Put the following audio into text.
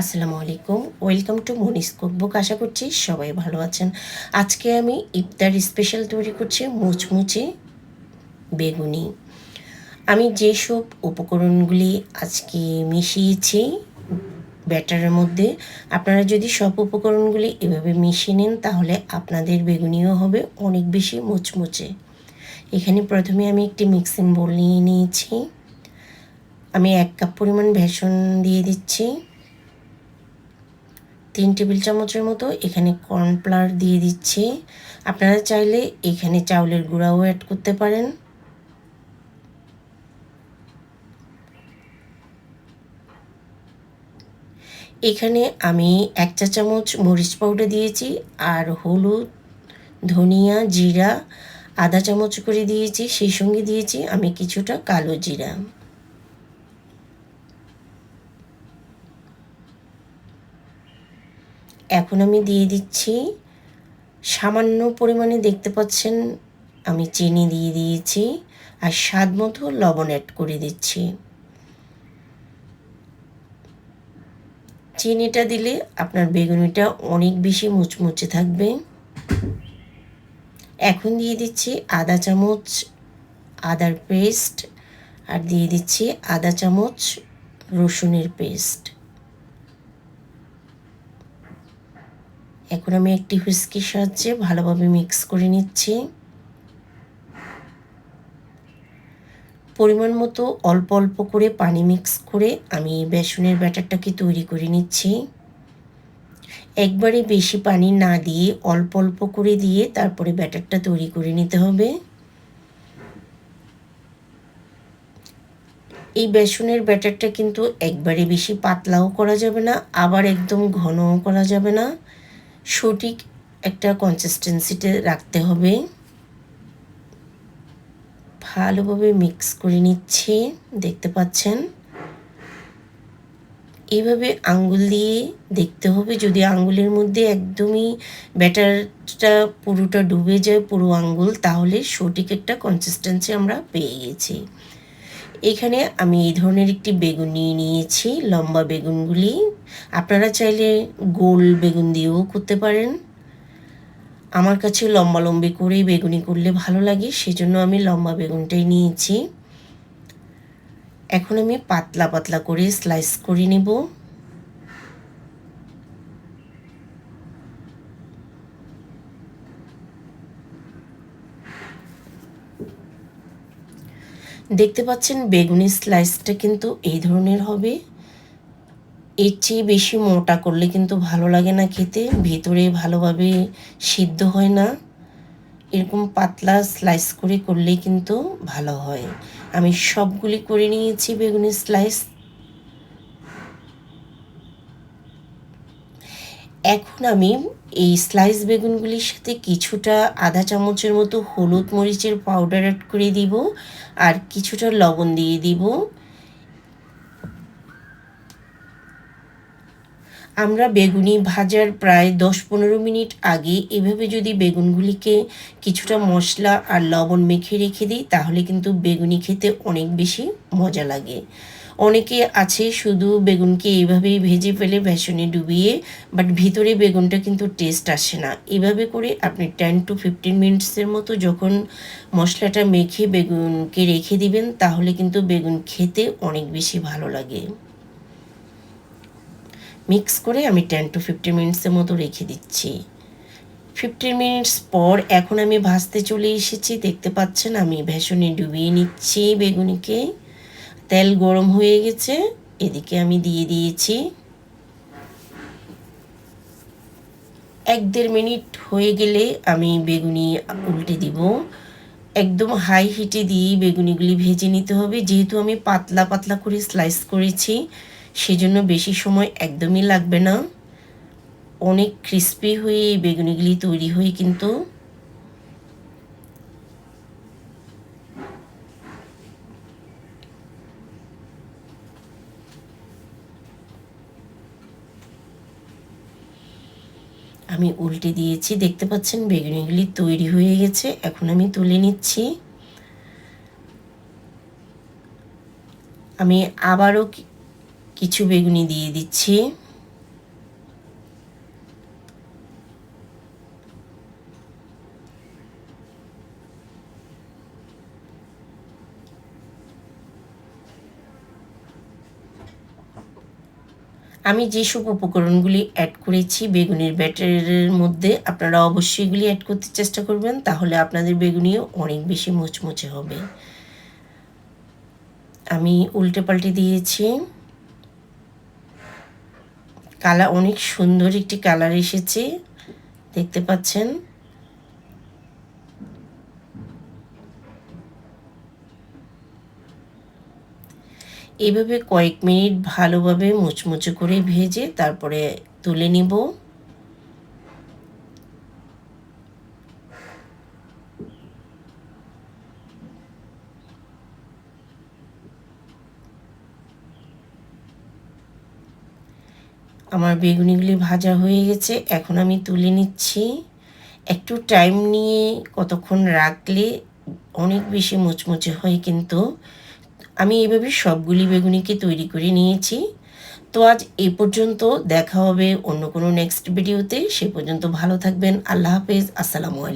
আসসালামু আলাইকুম। Welcome to Moni's cookbook আশা করছি সবাই ভালো আছেন। আজকে আমি ইফতার স্পেশাল তৈরি করছি মুচমুচে বেগুনি। আমি যেসব উপকরণগুলি আজকে মিশিয়েছি ব্যাটারের মধ্যে, আপনারা যদি সব উপকরণগুলি এভাবে মিশিয়ে নেন, তাহলে আপনাদের বেগুনিও হবে অনেক বেশি মুচমুচে। এখানে প্রথমে আমি একটি মিক্সিং বোল নিয়ে নিয়েছি। আমি এক কাপ পরিমাণ বেসন দিয়ে দিচ্ছি। তিন টেবিল চামচের মতো, এখানে কর্নফ্লাওয়ার দিয়ে দিচ্ছি। আপনারা চাইলে এখানে চাউলের গুঁড়াও অ্যাড করতে পারেন। এখানে আমি এক চা চামচ মরিচ পাউডার দিয়েছি আর হলুদ, ধনিয়া, জিরা, আধা চামচ করে দিয়েছি। সেই সঙ্গে দিয়েছি আমি কিছুটা কালো জিরা। এখন আমি দিয়ে দিচ্ছি। সামান্য পরিমাণে দেখতে পাচ্ছেন, আমি চিনি দিয়ে দিয়েছি আর স্বাদ মতো লবণ অ্যাড করে দিচ্ছি। চিনিটা দিলে আপনার বেগুনিটা অনেক বেশি মুচমুচে থাকবে। এখন দিয়ে দিচ্ছি আদা চামচ, আদার পেস্ট, আর দিয়ে দিচ্ছি আদা চামচ রসুনের পেস্ট। এখন আমি একটি হুইস্কির সাহায্যে ভালোভাবে মিক্স করে নিচ্ছি। পরিমাণ মতো অল্প অল্প করে পানি মিক্স করে আমি বেসনের ব্যাটারটাকে তৈরি করে নিচ্ছি। একবারে বেশি পানি না দিয়ে অল্প অল্প করে দিয়ে তারপরে ব্যাটারটা তৈরি করে নিতে হবে। এই বেসনের ব্যাটারটা কিন্তু একবারে বেশি পাতলাও করা যাবে না, আবার একদম ঘনও করা যাবে না। সঠিক একটা কনসিস্টেন্সিতে রাখতে হবে। ভালোভাবে মিক্স করে নিচ্ছে, দেখতে পাচ্ছেন? এইভাবে আঙ্গুল দিয়ে দেখতে হবে, যদি আঙ্গুলের মধ্যে একদমই ব্যাটারটা পুরোটা ডুবে যায়, পুরো আঙ্গুল, তাহলে সঠিক একটা কনসিস্টেন্সি আমরা পেয়ে গেছি। এখানে আমি এই ধরনের একটি বেগুন নিয়ে নিয়েছি, লম্বা বেগুনগুলি। আপনারা চাইলে গোল বেগুন দিয়েও করতে পারেন। আমার কাছে লম্বা লম্বি করেই বেগুনি করলে ভালো লাগে, সেজন্য আমি লম্বা বেগুনটাই নিয়েছি। এখন আমি পাতলা পাতলা করে স্লাইস করে নেব। দেখতে পাচ্ছেন, বেগুনি স্লাইসটা কিন্তু এই ধরনের হবে। এর চেয়ে বেশি মোটা করলে কিন্তু ভালো লাগে না খেতে, ভিতরে ভালোভাবে সিদ্ধ হয় না। এরকম পাতলা স্লাইস করে করলে কিন্তু ভালো হয়। আমি সবগুলি করে নিয়েছি বেগুনি স্লাইস এখন আমি এই স্লাইস বেগুনগুলির সাথে কিছুটা আধা চামচের মতো হলুদ মরিচের পাউডার অ্যাড করে দিব আর কিছুটা লবণ দিয়ে দিব। আমরা বেগুনি ভাজার প্রায় দশ পনেরো মিনিট আগে এভাবে যদি বেগুনগুলিকে কিছুটা মশলা আর লবণ মেখে রেখে দিই, তাহলে কিন্তু বেগুনি খেতে অনেক বেশি মজা লাগে। অনেকে আছে শুধু বেগুনকে এইভাবেই ভেজে ফেলে বেসনে ডুবিয়ে, বাট ভিতরে বেগুনটা কিন্তু টেস্ট আসে না। এভাবে করে আপনি টেন টু ফিফটিন মিনিটসের মতো যখন মশলাটা মেখে বেগুনকে রেখে দিবেন, তাহলে কিন্তু বেগুন খেতে অনেক বেশি ভালো লাগে। মিক্স করে আমি টেন টু ফিফটিন মিনিটসের মতো রেখে দিচ্ছি। ফিফটিন মিনিটস পর এখন আমি ভাজতে চলে এসেছি, দেখতে পাচ্ছেন আমি ভেসনে ডুবিয়ে নিচ্ছি বেগুনিকে। তেল গরম হয়ে গেছে, এদিকে আমি দিয়ে দিয়েছি এক দেড় মিনিট হয়ে গেলে আমি বেগুনি উল্টে দিব। একদম হাই হিটে দিয়েই বেগুনিগুলি ভেজে নিতে হবে, যেহেতু আমি পাতলা পাতলা করে স্লাইস করেছি। সেজন্য বেশি সময় একদমই লাগবে না। অনেক ক্রিস্পি হয়ে এই বেগুনিগুলি তৈরি হয়ে কিন্তু আমি উল্টে দিয়েছি, দেখতে পাচ্ছেন? বেগুনিগুলি তৈরি হয়ে গেছে, এখন আমি তুলে নিচ্ছি। আমি আবারও কিছু বেগুনি দিয়ে দিচ্ছি। আমি যেসব উপকরণগুলি অ্যাড করেছি বেগুনির ব্যাটারের মধ্যে, আপনারা অবশ্যই এগুলি অ্যাড করতে চেষ্টা করবেন, তাহলে আপনাদের বেগুনিও অনেক বেশি মুচমুচে হবে। আমি উল্টে পাল্টে দিয়েছি। কালার অনেক সুন্দর একটি কালার এসেছে। দেখতে পাচ্ছেন। এভাবে কয়েক মিনিট ভালোভাবে মুচমুচে করে ভেজে তারপরে তুলে নিব। আমার বেগুনিগুলি ভাজা হয়ে গেছে, এখন আমি তুলে নিচ্ছি। একটু টাইম নিয়ে কতক্ষণ রাখলে অনেক বেশি মুচমুচে হয় কিন্তু। আমি এভাবে সবগুলি বেগুনিকে তৈরি করে নিয়েছি। তো আজ এ পর্যন্ত দেখা হবে অন্য কোনো নেক্সট ভিডিওতে সে পর্যন্ত ভালো থাকবেন, আল্লাহ হাফেজ, আসসালামু আলাইকুম।